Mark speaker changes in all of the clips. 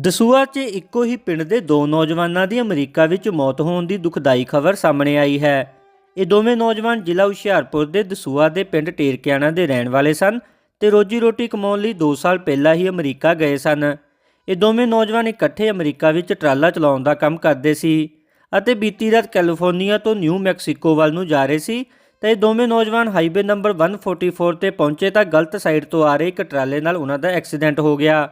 Speaker 1: ਦਸੂਆ 'ਚ ਇੱਕੋ ਹੀ ਪਿੰਡ ਦੇ ਦੋ ਨੌਜਵਾਨਾਂ ਦੀ ਅਮਰੀਕਾ ਵਿੱਚ ਮੌਤ ਹੋਣ ਦੀ ਦੁਖਦਾਈ ਖਬਰ ਸਾਹਮਣੇ ਆਈ ਹੈ। ਇਹ ਦੋਵੇਂ ਨੌਜਵਾਨ ਜ਼ਿਲ੍ਹਾ ਹੁਸ਼ਿਆਰਪੁਰ ਦੇ ਦਸੂਆ ਦੇ ਪਿੰਡ ਟੇਰਕਿਆਣਾ ਦੇ ਰਹਿਣ ਵਾਲੇ ਸਨ ਤੇ ਰੋਜੀ ਰੋਟੀ ਕਮਾਉਣ ਲਈ 2 ਸਾਲ ਪਹਿਲਾਂ ਹੀ ਅਮਰੀਕਾ ਗਏ ਸਨ। ਇਹ ਦੋਵੇਂ ਨੌਜਵਾਨ ਇਕੱਠੇ ਅਮਰੀਕਾ ਵਿੱਚ ਟਰਾਲਾ ਚਲਾਉਣ ਦਾ ਕੰਮ ਕਰਦੇ ਸੀ ਅਤੇ ਬੀਤੀ ਰਾਤ ਕੈਲੀਫੋਰਨੀਆ ਤੋਂ ਨਿਊ ਮੈਕਸੀਕੋ ਵੱਲ ਨੂੰ ਜਾ ਰਹੇ ਸੀ ਤਾਂ ਇਹ ਦੋਵੇਂ ਨੌਜਵਾਨ ਹਾਈਵੇ ਨੰਬਰ 144 ਤੇ ਪਹੁੰਚੇ ਤਾਂ ਗਲਤ ਸਾਈਡ ਤੋਂ ਆ ਰਹੇ ਇੱਕ ਟਰਾਲੇ ਨਾਲ ਉਹਨਾਂ ਦਾ ਐਕਸੀਡੈਂਟ ਹੋ ਗਿਆ।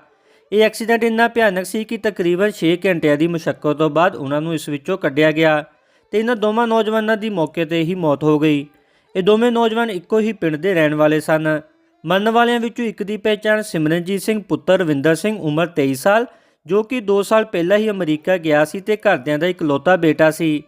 Speaker 1: ਇਹ ਐਕਸੀਡੈਂਟ ਇੰਨਾ ਭਿਆਨਕ ਸੀ ਕਿ ਤਕਰੀਬਨ 6 ਘੰਟਿਆਂ ਦੀ ਮੁਸ਼ਕਲ ਤੋਂ ਬਾਅਦ ਉਹਨਾਂ ਨੂੰ ਇਸ ਵਿੱਚੋਂ ਕੱਢਿਆ ਗਿਆ ਤੇ ਇਹਨਾਂ ਦੋਵਾਂ ਨੌਜਵਾਨਾਂ ਦੀ ਮੌਕੇ ਤੇ ਹੀ ਮੌਤ ਹੋ ਗਈ। ਇਹ ਦੋਵੇਂ ਨੌਜਵਾਨ ਇੱਕੋ ਹੀ ਪਿੰਡ ਦੇ ਰਹਿਣ ਵਾਲੇ ਸਨ। ਮਰਨ ਵਾਲਿਆਂ ਵਿੱਚੋਂ ਇੱਕ ਦੀ ਪਹਿਚਾਣ ਸਿਮਰਨਜੀਤ ਸਿੰਘ, ਪੁੱਤਰ ਰਵਿੰਦਰ ਸਿੰਘ, ਉਮਰ 23 ਸਾਲ, ਜੋ ਕਿ 2 ਸਾਲ ਪਹਿਲਾਂ ਹੀ ਅਮਰੀਕਾ ਗਿਆ ਸੀ ਤੇ ਘਰਦਿਆਂ ਦਾ ਇਕਲੌਤਾ ਬੇਟਾ ਸੀ।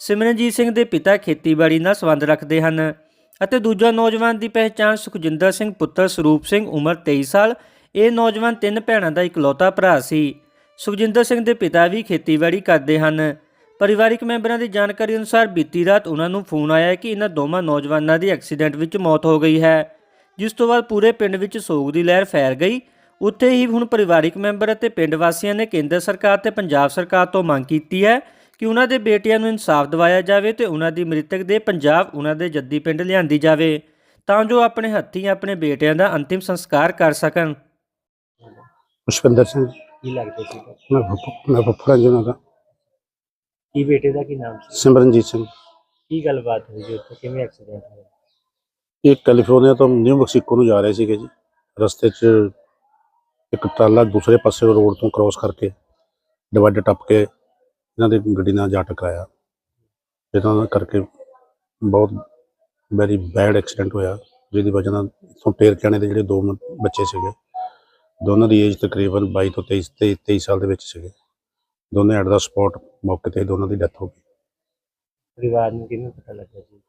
Speaker 1: ਸਿਮਰਨਜੀਤ ਸਿੰਘ ਦੇ ਪਿਤਾ ਖੇਤੀਬਾੜੀ ਨਾਲ ਸੰਬੰਧ ਰੱਖਦੇ ਹਨ ਅਤੇ ਦੂਜਾ ਨੌਜਵਾਨ ਦੀ ਪਹਿਚਾਣ ਸੁਖਜਿੰਦਰ ਸਿੰਘ, ਪੁੱਤਰ ਸਰੂਪ ਸਿੰਘ, ਉਮਰ 23 ਸਾਲ ਇਹ ਨੌਜਵਾਨ ਤਿੰਨ ਭੈਣਾਂ ਦਾ ਇਕਲੌਤਾ ਭਰਾ ਸੀ। ਸੁਖਜਿੰਦਰ ਸਿੰਘ ਦੇ ਪਿਤਾ ਵੀ ਖੇਤੀਬਾੜੀ ਕਰਦੇ ਹਨ। ਪਰਿਵਾਰਿਕ ਮੈਂਬਰਾਂ ਦੀ ਜਾਣਕਾਰੀ ਅਨੁਸਾਰ ਬੀਤੀ ਰਾਤ ਉਹਨਾਂ ਨੂੰ ਫੋਨ ਆਇਆ ਕਿ ਇਹਨਾਂ ਦੋਵਾਂ ਨੌਜਵਾਨਾਂ ਦੀ ਐਕਸੀਡੈਂਟ ਵਿੱਚ ਮੌਤ ਹੋ ਗਈ ਹੈ। ਜਿਸ ਤੋਂ ਬਾਅਦ ਪੂਰੇ ਪਿੰਡ ਵਿੱਚ ਸੋਗ ਦੀ ਲਹਿਰ ਫੈਲ ਗਈ। ਉੱਥੇ ਹੀ ਹੁਣ ਪਰਿਵਾਰਿਕ ਮੈਂਬਰ ਅਤੇ ਪਿੰਡ ਵਾਸੀਆਂ ਨੇ ਕੇਂਦਰ ਸਰਕਾਰ ਤੇ ਪੰਜਾਬ ਸਰਕਾਰ ਤੋਂ ਮੰਗ ਕੀਤੀ ਹੈ ਕਿ ਉਹਨਾਂ ਦੇ ਬੇਟਿਆਂ ਨੂੰ ਇਨਸਾਫ ਦਿਵਾਇਆ ਜਾਵੇ ਤੇ ਉਹਨਾਂ ਦੀ ਮ੍ਰਿਤਕ ਦੇ ਪੰਜਾਬ, ਉਹਨਾਂ ਦੇ ਜੱਦੀ ਪਿੰਡ ਲਿਆਂਦੀ ਜਾਵੇ, ਤਾਂ ਜੋ ਆਪਣੇ ਹੱਥੀਂ ਆਪਣੇ ਬੇਟਿਆਂ ਦਾ ਅੰਤਿਮ ਸੰਸਕਾਰ ਕਰ ਸਕਣ।
Speaker 2: ਪੁਸ਼ਪਿੰਦਰ ਸਿੰਘ
Speaker 3: ਕੀ ਲੱਗਦਾ ਸੀ?
Speaker 2: ਮੈਂ ਫੁੱਫ- ਮੈਂ ਫੁੱਫੜਾ ਜੀ ਉਹਨਾਂ ਦਾ।
Speaker 3: ਕੀ ਬੇਟੇ ਦਾ ਕੀ ਨਾਮ ਸੀ?
Speaker 2: ਸਿਮਰਨਜੀਤ ਸਿੰਘ।
Speaker 3: ਕੀ ਗੱਲਬਾਤ ਹੋਈ ਜੀ ਉੱਥੇ? ਕਿਵੇਂ ਐਕਸੀਡੈਂਟ ਹੋਇਆ?
Speaker 2: ਇਹ ਕੈਲੀਫੋਰਨੀਆ ਤੋਂ ਨਿਊ ਮੈਕਸੀਕੋ ਨੂੰ ਜਾ ਰਹੇ ਸੀਗੇ ਜੀ। ਰਸਤੇ 'ਚ ਇੱਕ ਟਰਾਲਾ ਦੂਸਰੇ ਪਾਸੇ ਰੋਡ ਤੋਂ ਕ੍ਰਾਸ ਕਰਕੇ ਡਿਵਾਈਡਰ ਟੱਪ ਕੇ ਇਹਨਾਂ ਦੀ ਗੱਡੀ ਨਾਲ ਜਾ ਟਕਰਾਇਆ। ਨਾਲ ਕਰਕੇ ਬਹੁਤ ਵੈਰੀ ਬੈਡ ਐਕਸੀਡੈਂਟ ਹੋਇਆ ਜਿਹਦੀ ਵਜ੍ਹਾ ਨਾਲ ਇੱਥੋਂ ਟੇਰਕਿਆਣੇ ਦੇ ਜਿਹੜੇ ਦੋ ਮ- ਬੱਚੇ ਸੀਗੇ ਦੋਨਾਂ ਦੀ ਏਜ ਤਕਰੀਬਨ 22 ਤੋਂ 23 ਤੇ 23 ਸਾਲ ਦੇ ਵਿੱਚ ਸੀਗੇ। ਦੋਨੇ ਐਟ ਦਾ ਸਪੌਟ ਮੌਕੇ ਤੇ ਦੋਨਾਂ ਦੀ ਡੈਥ ਹੋ ਗਈ।
Speaker 3: ਪਰਿਵਾਰ ਨੂੰ ਕਿਵੇਂ ਪਤਾ ਲੱਗਾ ਜੀ?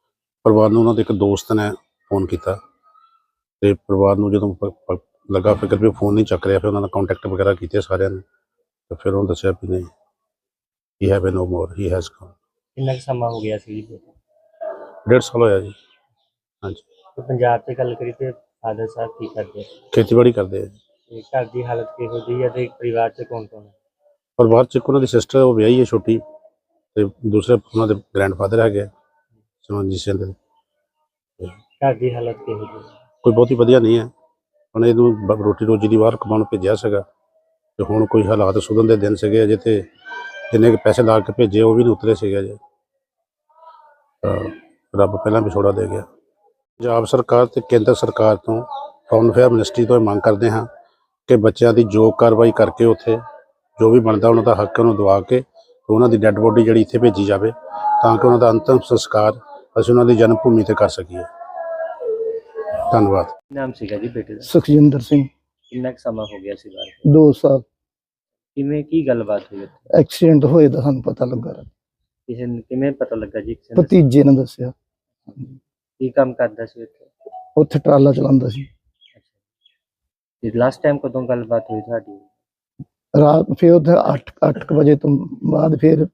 Speaker 2: ਪਰਿਵਾਰ ਨੂੰ ਉਹਨਾਂ ਦੇ ਇੱਕ ਦੋਸਤ ਨੇ ਫੋਨ ਕੀਤਾ। ਤੇ ਪਰਿਵਾਰ ਨੂੰ ਜਦੋਂ ਪ- ਪ- ਲੱਗਾ ਫਿਕਰ ਵੀ ਫੋਨ ਨਹੀਂ ਚੱਕ ਰਿਹਾ ਫਿਰ ਉਹਨਾਂ ਨਾਲ ਕੰਟੈਕਟ ਵਗੈਰਾ ਕੀਤੇ ਸਾਰਿਆਂ ਨੇ। ਤੇ ਫਿਰ ਉਹਨੂੰ ਦੱਸਿਆ ਵੀ ਨਹੀਂ he have no more he has gone
Speaker 3: ਕਿੰਨਾ ਕੁ ਸਮਾਂ ਹੋ ਗਿਆ ਸੀ ਜੀ?
Speaker 2: ਡੇਢ ਸਾਲ ਹੋਇਆ ਜੀ। ਹਾਂਜੀ।
Speaker 3: ਤੇ ਪੰਜਾਬ ਤੇ ਗੱਲ ਕਰੀ ਤੇ ਫਾਦਰ ਸਾਹਿਬ ਕੀ ਕਰਦੇ? ਆ?
Speaker 2: ਖੇਤੀਬਾੜੀ ਕਰਦੇ ਆ ਜੀ।
Speaker 3: ਤੇ ਘਰ ਦੀ ਹਾਲਤ ਕਿਹੋ ਜਿਹੀ ਹੈ ਤੇ ਪਰਿਵਾਰ ਚ ਕੌਣ ਕੌਣ ਹੈ
Speaker 2: ਪਰਿਵਾਰ ਚ ਇੱਕ ਉਹਨਾਂ ਦੀ ਸਿਸਟਰ ਉਹ ਵਿਆਹੀ ਹੈ ਛੋਟੀ ਤੇ ਦੂਸਰੇ ਉਹਨਾਂ ਦੇ ਗ੍ਰੈਂਡਫਾਦਰ ਹੈਗੇ ਸਿਮਰਨਜੀਤ ਸਿੰਘ ਦੇ।
Speaker 3: ਘਰ ਦੀ ਹਾਲਤ ਕਿਹੋ ਜਿਹੀ ਹੈ
Speaker 2: ਕੋਈ ਬਹੁਤੀ ਵਧੀਆ ਨਹੀਂ ਹੈ। ਹੁਣ ਇਹਨੂੰ ਬ- ਰੋਟੀ ਰੋਜੀ ਦੀ ਬਾਹਰ ਕਮਾਉਣ ਭੇਜਿਆ ਸੀਗਾ ਤੇ ਹੁਣ ਕੋਈ ਹਾਲਾਤ ਸੁਧਰਨ ਦੇ ਦਿਨ ਸੀਗੇ ਅਜੇ ਤੇ ਜਿੰਨੇ ਕੁ ਪੈਸੇ ਲਾ ਕੇ ਭੇਜੇ ਉਹ ਵੀ ਨਹੀਂ ਉਤਰੇ ਸੀਗੇ ਅਜੇ। ਤਾਂ ਰੱਬ ਪਹਿਲਾਂ ਵਿਛੋੜਾ ਦੇ ਗਿਆ। ਪੰਜਾਬ ਸਰਕਾਰ ਤੇ ਕੇਂਦਰ ਸਰਕਾਰ ਤੋਂ ਫੌਰਨ ਅਫੇਅਰ ਮਿਨਿਸਟਰੀ ਤੋਂ ਇਹ ਮੰਗ ਕਰਦੇ ਹਾਂ। ਕਿ ਬੱਚਿਆਂ ਦੀ ਜੋ ਕਾਰਵਾਈ ਕਰਕੇ ਉੱਥੇ ਜੋ ਵੀ ਬਣਦਾ ਉਹਨਾਂ ਦਾ ਹੱਕ ਉਹਨੂੰ ਦਵਾ ਕੇ ਉਹਨਾਂ ਦੀ ਡੈੱਡ ਬੋਡੀ ਜਿਹੜੀ ਇੱਥੇ ਭੇਜੀ ਜਾਵੇ ਤਾਂ ਕਿ ਉਹਨਾਂ ਦਾ ਅੰਤਿਮ ਸੰਸਕਾਰ ਅਸੀਂ ਉਹਨਾਂ ਦੀ ਜਨਮ ਭੂਮੀ ਤੇ ਕਰ ਸਕੀਏ। ਧੰਨਵਾਦ।
Speaker 3: ਨਾਮ ਸੀਗਾ ਜੀ ਬੇਟੇ ਦਾ?
Speaker 4: ਸੁਖਜਿੰਦਰ ਸਿੰਘ।
Speaker 3: ਕਿੰਨਾ ਕੁ ਸਮਾਂ ਹੋ ਗਿਆ ਸੀ ਬਾਹਰ?
Speaker 4: 2 ਸਾਲ।
Speaker 3: ਕਿਵੇਂ ਕੀ ਗੱਲਬਾਤ ਹੋਈ ਉੱਥੇ?
Speaker 4: ਐਕਸੀਡੈਂਟ ਹੋਏ ਦਾ ਸਾਨੂੰ ਪਤਾ ਲੱਗਾ।
Speaker 3: ਕਿਸੇ ਨੂੰ ਕਿਵੇਂ ਪਤਾ ਲੱਗਾ ਜੀ? ਕਿਸੇ ਨੇ
Speaker 4: ਭਤੀਜੇ ਨੇ ਦੱਸਿਆ।
Speaker 3: ਕੀ ਕੰਮ ਕਰਦਾ ਸੀ ਉੱਥੇ?
Speaker 4: ਉੱਥੇ ਟਰਾਲਾ ਚਲਾਉਂਦਾ ਸੀ।
Speaker 3: ਤੇ ਲਾਸਟ ਟਾਈਮ ਕਦੋਂ ਗੱਲਬਾਤ ਹੋਈ ਤੁਹਾਡੀ?
Speaker 4: ਰਾਤ ਫਿਰ ਉੱਥੇ 8 8 ਵਜੇ ਤੋਂ ਬਾਅਦ ਫਿਰ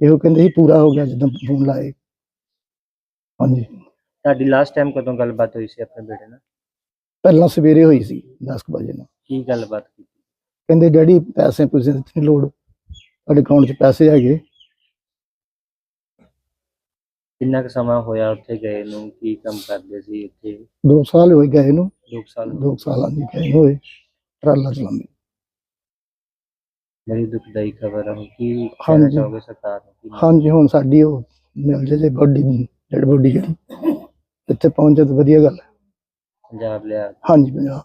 Speaker 4: ਇਹੋ ਕਹਿੰਦੇ ਸੀ ਪੂਰਾ ਹੋ ਗਿਆ ਜਦੋਂ ਫੋਨ ਲਾਏ। ਹਾਂਜੀ।
Speaker 3: ਤੁਹਾਡੀ ਲਾਸਟ ਟਾਈਮ ਕਦੋਂ ਗੱਲਬਾਤ ਹੋਈ ਸੀ ਆਪਣੇ ਬੇਟੇ ਨਾਲ?
Speaker 4: ਪਹਿਲਾਂ ਸਵੇਰੇ ਹੋਈ ਸੀ 10 ਕੁ ਵਜੇ ਨਾਲ।
Speaker 3: ਕੀ ਗੱਲਬਾਤ ਕੀਤੀ?
Speaker 4: ਕਹਿੰਦੇ ਡੈਡੀ ਪੈਸੇ ਪੂਸੇ ਦੀ ਲੋੜ ਤੁਹਾਡੇ ਅਕਾਊਂਟ 'ਚ ਪੈਸੇ ਹੈਗੇ।
Speaker 3: ਕਿੰਨਾ ਕੁ ਸਮਾਂ ਹੋਇਆ ਉੱਥੇ ਗਏ ਨੂੰ? ਕੀ ਕੰਮ ਕਰਦੇ ਸੀ ਉੱਥੇ
Speaker 4: 2 ਸਾਲ ਹੋਏ ਗਏ ਨੂੰ।
Speaker 3: ਦੋ ਕੁ ਸਾਲ
Speaker 4: 2 ਸਾਲਾਂ ਦੀ ਗਏ ਹੋਏ। ਟਰਾਲਾ ਚਲਾਉਂਦੇ।
Speaker 3: ਬੜੀ ਦੁਖਦਾਈ ਖਬਰ ਹੈ ਕੀ ਕਹਿਣਾ
Speaker 4: ਹਾਂਜੀ।
Speaker 3: ਚਾਹੋਗੇ ਸਰਕਾਰ ਨੂੰ? ਕੀ
Speaker 4: ਹਾਂਜੀ ਹੁਣ ਸਾਡੀ ਉਹ ਮਿਲ ਜੇ ਜੇ ਬੋਡੀ ਡੈਡ ਬੋਡੀ ਜਿਹੜੀ ਇੱਥੇ ਪਹੁੰਚੇ ਤਾਂ ਵਧੀਆ ਗੱਲ ਹੈ।
Speaker 3: ਪੰਜਾਬ ਲਿਆ।
Speaker 4: ਹਾਂਜੀ ਪੰਜਾਬ।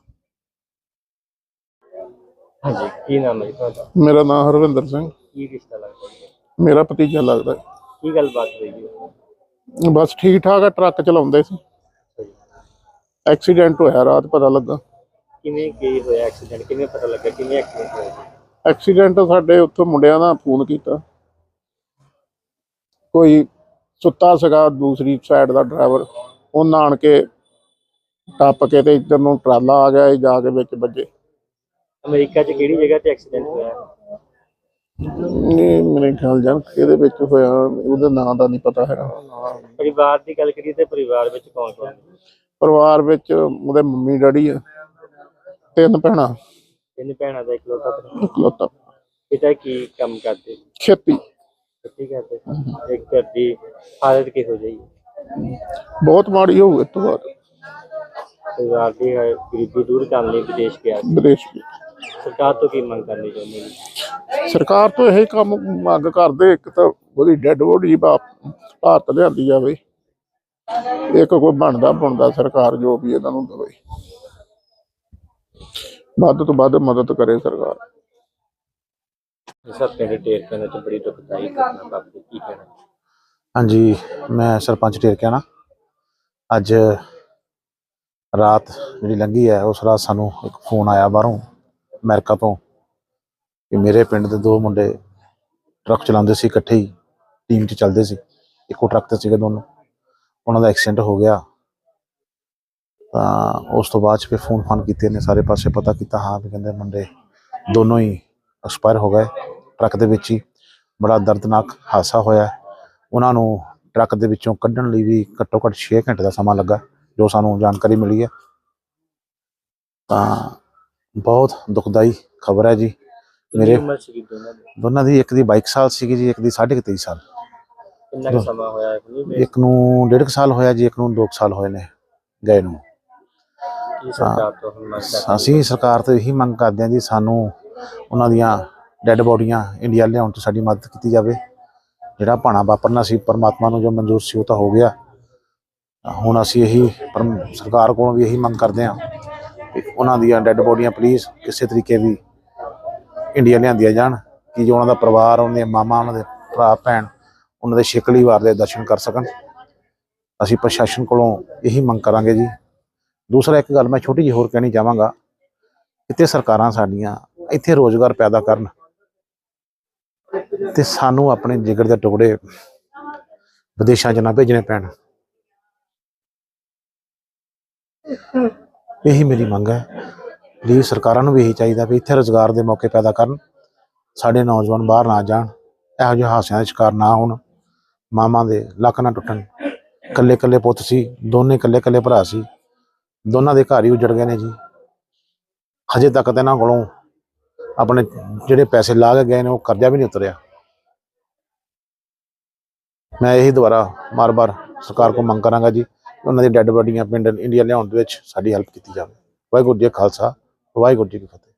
Speaker 3: ਹਾਂਜੀ ਕੀ ਨਾਮ ਹੈ ਜੀ ਤੁਹਾਡਾ?
Speaker 5: ਮੇਰਾ ਨਾਮ ਹਰਵਿੰਦਰ ਸਿੰਘ।
Speaker 3: ਕੀ ਰਿਸ਼ਤਾ ਲੱਗਦਾ ਜੀ?
Speaker 5: ਮੇਰਾ ਭਤੀਜਾ ਲੱਗਦਾ ਹੈ।
Speaker 3: ਕੀ ਗੱਲਬਾਤ ਹੋਈ ਜੀ?
Speaker 5: ਬਸ ਠੀਕ ਠਾਕ ਆ ਟਰੱਕ ਚਲਾਉਂਦੇ ਸੀ। ਐਕਸੀਡੈਂਟ ਹੋਇਆ ਰਾਤ ਪਤਾ ਲੱਗਾ।
Speaker 3: ਕਿਵੇਂ ਕੀ ਹੋਇਆ ਐਕਸੀਡੈਂਟ? ਕਿਵੇਂ ਪਤਾ ਲੱਗਾ? ਕਿਵੇਂ ਐਕਸੀਡੈਂਟ ਹੋਇਆ?
Speaker 5: ਐਕਸੀਡੈਂਟ ਸਾਡੇ ਉੱਥੋਂ ਮੁੰਡਿਆਂ ਦਾ ਫੋਨ ਕੀਤਾ। ਕੋਈ ਸੁੱਤਾ ਸੀਗਾ ਦੂਸਰੀ ਸਾਈਡ ਦਾ ਡਰਾਈਵਰ ਉਹਨਾਂ ਆਣ ਕੇ ਟੱਪ ਕੇ ਤੇ ਇੱਧਰ ਨੂੰ ਟਰਾਲਾ ਆ ਗਿਆ ਇਹ ਜਾ ਕੇ ਵਿੱਚ ਵੱਜੇ।
Speaker 3: ਅਮਰੀਕਾ 'ਚ ਕਿਹੜੀ ਜਗ੍ਹਾ ਤੇ ਐਕਸੀਡੈਂਟ ਹੋਇਆ?
Speaker 5: ਨਹੀਂ ਮੇਰੇ ਖਿਆਲ ਜਾਨ ਇਹਦੇ ਵਿੱਚ ਹੋਇਆ ਉਹਦੇ ਨਾਂ ਦਾ ਨਹੀਂ ਪਤਾ ਹੈਗਾ।
Speaker 3: ਪਰਿਵਾਰ ਦੀ ਗੱਲ ਕਰੀਏ ਤੇ ਪਰਿਵਾਰ ਵਿੱਚ ਕੌਣ ਕੌਣ?
Speaker 5: ਪਰਿਵਾਰ ਵਿੱਚ ਉਹਦੇ ਮੰਮੀ ਡੈਡੀ ਆ ਤਿੰਨ ਭੈਣਾਂ।
Speaker 3: ਤਿੰਨ ਭੈਣਾਂ ਦਾ ਇਕਲੌਤਾ ਭਰਾ।
Speaker 5: ਇਕਲੌਤਾ
Speaker 3: ਪਿਤਾ ਕੀ ਕੰਮ ਕਰਦੇ?
Speaker 5: ਖੇਤੀ।
Speaker 3: ਕੀ ਕਰਦੇ। ਇੱਕ ਘਰ ਦੀ ਹਾਲਤ ਕਿਹੋ ਜਿਹੀ?
Speaker 5: ਬਹੁਤ ਮਾੜੀ ਹੋਊ ਇਸ ਤੋਂ ਬਾਅਦ।
Speaker 3: ਪਰਿਵਾਰ ਦੀ ਹੈ, ਗਰੀਬੀ ਦੂਰ ਕਰਨ ਲਈ ਵਿਦੇਸ਼ ਗਿਆ ਸੀ।
Speaker 5: ਵਿਦੇਸ਼
Speaker 3: ਸਰਕਾਰ ਤੋਂ ਕੀ ਮੰਗ ਕਰਨੀ ਚਾਹੁੰਦੇ ਨੇ
Speaker 5: ਸਰਕਾਰ ਤੋਂ ਇਹ ਕੰਮ ਮੰਗ ਕਰਦੇ ਇੱਕ ਤਾਂ ਉਹਦੀ ਡੈੱਡ ਬੋਡੀ ਭਾਰਤ ਲਿਆਂਦੀ ਜਾਵੇ। ਇੱਕ ਕੋਈ ਬਣਦਾ ਬਣਦਾ ਸਰਕਾਰ ਜੋ ਵੀ ਇਹਨਾਂ ਨੂੰ ਦੇਵੇ। ਵੱਧ ਤੋਂ ਵੱਧ ਮਦਦ ਕਰੇ ਸਰਕਾਰ।
Speaker 3: ਸਭ ਪਿੰਡ ਟੇਰ ਪਿੰਡ ਚ ਬੜੀ ਦੁਖਦਾਈ ਘਟਨਾ ਵਾਪਰੀ ਕੀ ਕਹਿਣਾ?
Speaker 6: ਹਾਂਜੀ ਮੈਂ ਸਰਪੰਚ ਟੇਰਕਿਆਣਾ ਅੱਜ ਰਾਤ ਜਿਹੜੀ ਲੰਘੀ ਹੈ ਉਸ ਰਾਤ ਸਾਨੂੰ ਇੱਕ ਫੋਨ ਆਇਆ ਬਾਹਰੋਂ ਅਮਰੀਕਾ ਤੋਂ। ਕਿ ਮੇਰੇ ਪਿੰਡ ਦੇ ਦੋ ਮੁੰਡੇ ਟਰੱਕ ਚਲਾਉਂਦੇ ਸੀ, ਇਕੱਠੇ ਹੀ ਟੀਮ 'ਚ ਚੱਲਦੇ ਸੀ। ਇੱਕੋ ਟਰੱਕ ਤੇ ਸੀਗੇ ਦੋਨੋਂ। ਉਹਨਾਂ ਦਾ ਐਕਸੀਡੈਂਟ ਹੋ ਗਿਆ। ਤਾਂ ਉਸ ਤੋਂ ਬਾਅਦ 'ਚ ਫਿਰ ਫੋਨ ਫਾਨ ਕੀਤੇ ਨੇ, ਸਾਰੇ ਪਾਸੇ ਪਤਾ ਕੀਤਾ, ਹਾਂ ਵੀ ਕਹਿੰਦੇ ਮੁੰਡੇ ਦੋਨੋਂ ਹੀ ਐਕਸਪਾਇਰ ਹੋ ਗਏ ਟਰੱਕ ਦੇ ਵਿੱਚ ਹੀ। ਬੜਾ ਦਰਦਨਾਕ ਹਾਦਸਾ ਹੋਇਆ। ਉਹਨਾਂ ਨੂੰ ਟਰੱਕ ਦੇ ਵਿੱਚੋਂ ਕੱਢਣ ਲਈ ਵੀ ਘੱਟੋ ਘੱਟ 6 ਘੰਟੇ ਦਾ ਸਮਾਂ ਲੱਗਾ, ਜੋ ਸਾਨੂੰ ਜਾਣਕਾਰੀ ਮਿਲੀ ਹੈ। ਤਾਂ ਬਹੁਤ ਦੁਖਦਾਈ ਖਬਰ ਹੈ ਜੀ। ਮੇਰੇ
Speaker 3: ਉਮਰ ਸੀ ਦੋਨਾਂ ਦੀ?
Speaker 6: ਦੋਨਾਂ ਦੀ ਇੱਕ ਦੀ 22 ਸਾਲ ਸੀਗੀ ਜੀ ਇੱਕ ਦੀ 23.5 ਸਾਲ।
Speaker 3: ਕਿੰਨਾ ਕੁ ਸਮਾਂ ਹੋਇਆ
Speaker 6: ਇੱਕ ਨੂੰ ਡੇਢ ਕੁ ਸਾਲ ਹੋਇਆ ਜੀ ਇੱਕ ਨੂੰ 2 ਸਾਲ ਹੋਏ ਨੇ ਗਏ ਨੂੰ।
Speaker 3: ਕੀ ਸਰਕਾਰ ਤੋਂ ਹੁਣ ਮੰਗ ਕਰਦੇ
Speaker 6: ਅਸੀਂ ਸਰਕਾਰ ਤੋਂ ਇਹੀ ਮੰਗ ਕਰਦੇ ਹਾਂ ਜੀ ਸਾਨੂੰ ਉਹਨਾਂ ਦੀਆਂ ਡੈੱਡ ਬੋਡੀਆਂ ਇੰਡੀਆ ਲਿਆਉਣ 'ਚ ਸਾਡੀ ਮਦਦ ਕੀਤੀ ਜਾਵੇ। ਜਿਹੜਾ ਭਾਣਾ ਵਾਪਰਨਾ ਸੀ ਪਰਮਾਤਮਾ ਨੂੰ ਜੋ ਮਨਜ਼ੂਰ ਸੀ ਉਹ ਤਾਂ ਹੋ ਗਿਆ। ਹੁਣ ਅਸੀਂ ਇਹੀ ਸਰਕਾਰ ਕੋਲੋਂ ਵੀ ਇਹੀ ਮੰਗ ਕਰਦੇ ਹਾਂ ਕਿ ਉਹਨਾਂ ਦੀਆਂ ਡੈੱਡ ਬੋਡੀਆਂ ਪਲੀਜ਼ ਕਿਸੇ ਤਰੀਕੇ ਵੀ ਇੰਡੀਆ ਲਿਆਂਦੀਆਂ ਜਾਣ, ਕਿ ਜੋ ਉਹਨਾਂ ਦਾ ਪਰਿਵਾਰ, ਉਹਨਾਂ ਦੇ ਮਾਮਾ, ਉਹਨਾਂ ਦੇ ਭਰਾ, ਭੈਣ, ਉਹਨਾਂ ਦੇ ਸ਼ਿਕਲੀ ਵਾਰ ਦੇ ਦਰਸ਼ਨ ਕਰ ਸਕਣ। ਅਸੀਂ ਪ੍ਰਸ਼ਾਸਨ ਕੋਲੋਂ ਇਹੀ ਮੰਗ ਕਰਾਂਗੇ ਜੀ। ਦੂਸਰਾ ਇੱਕ ਗੱਲ ਮੈਂ ਛੋਟੀ ਜਿਹੀ ਹੋਰ ਕਹਿਣੀ ਚਾਹਾਂਗਾ। ਇੱਥੇ ਸਰਕਾਰਾਂ ਸਾਡੀਆਂ, ਇੱਥੇ ਰੋਜ਼ਗਾਰ ਪੈਦਾ ਕਰਨ ਤੇ ਸਾਨੂੰ ਆਪਣੇ ਜਿਗਰ ਦੇ ਟੁਕੜੇ ਵਿਦੇਸ਼ਾਂ 'ਚ ਨਾ ਭੇਜਣੇ ਪੈਣ। ਇਹੀ ਮੇਰੀ ਮੰਗ ਹੈ। ਪਲੀਜ਼ ਸਰਕਾਰਾਂ ਨੂੰ ਵੀ ਇਹੀ ਚਾਹੀਦਾ ਵੀ ਇੱਥੇ ਰੋਜ਼ਗਾਰ ਦੇ ਮੌਕੇ ਪੈਦਾ ਕਰਨ, ਸਾਡੇ ਨੌਜਵਾਨ ਬਾਹਰ ਨਾ ਜਾਣ, ਇਹੋ ਜਿਹੇ ਹਾਸਿਆਂ ਦੇ ਸ਼ਿਕਾਰ ਨਾ ਹੋਣ ਮਾਮਾ ਦੇ ਲੱਕ ਨਾ ਟੁੱਟਣ। ਕੱਲੇ ਕੱਲੇ ਪੁੱਤ ਸੀ, ਦੋਨੇ ਕੱਲੇ ਕੱਲੇ ਭਰਾ ਸੀ, ਦੋਨਾਂ ਦੇ ਘਰ ਹੀ ਉਜੜ ਗਏ ਨੇ ਜੀ। ਹਜੇ ਤੱਕ ਤਾਂ ਇਹਨਾਂ ਕੋਲੋਂ ਆਪਣੇ ਜਿਹੜੇ ਪੈਸੇ ਲਾ ਕੇ ਗਏ ਨੇ, ਉਹ ਕਰਜ਼ਾ ਵੀ ਨਹੀਂ ਉਤਰਿਆ। ਮੈਂ ਇਹੀ ਦੁਬਾਰਾ ਮਾਰ-ਬਾਰ ਸਰਕਾਰ ਕੋਲ ਮੰਗ ਕਰਾਂਗਾ ਜੀ, ਉਹਨਾਂ ਦੀ ਡੈੱਡ ਬੋਡੀਆਂ ਪਿੰਡ ਇੰਡੀਆ ਲਿਆਉਣ ਦੇ ਵਿੱਚ ਸਾਡੀ ਹੈਲਪ ਕੀਤੀ ਜਾਵੇ। ਵਾਹਿਗੁਰੂ ਜੀ ਖਾਲਸਾ ਵਾਹਿਗੁਰੂ ਜੀ ਕੀ ਫਤਿਹ।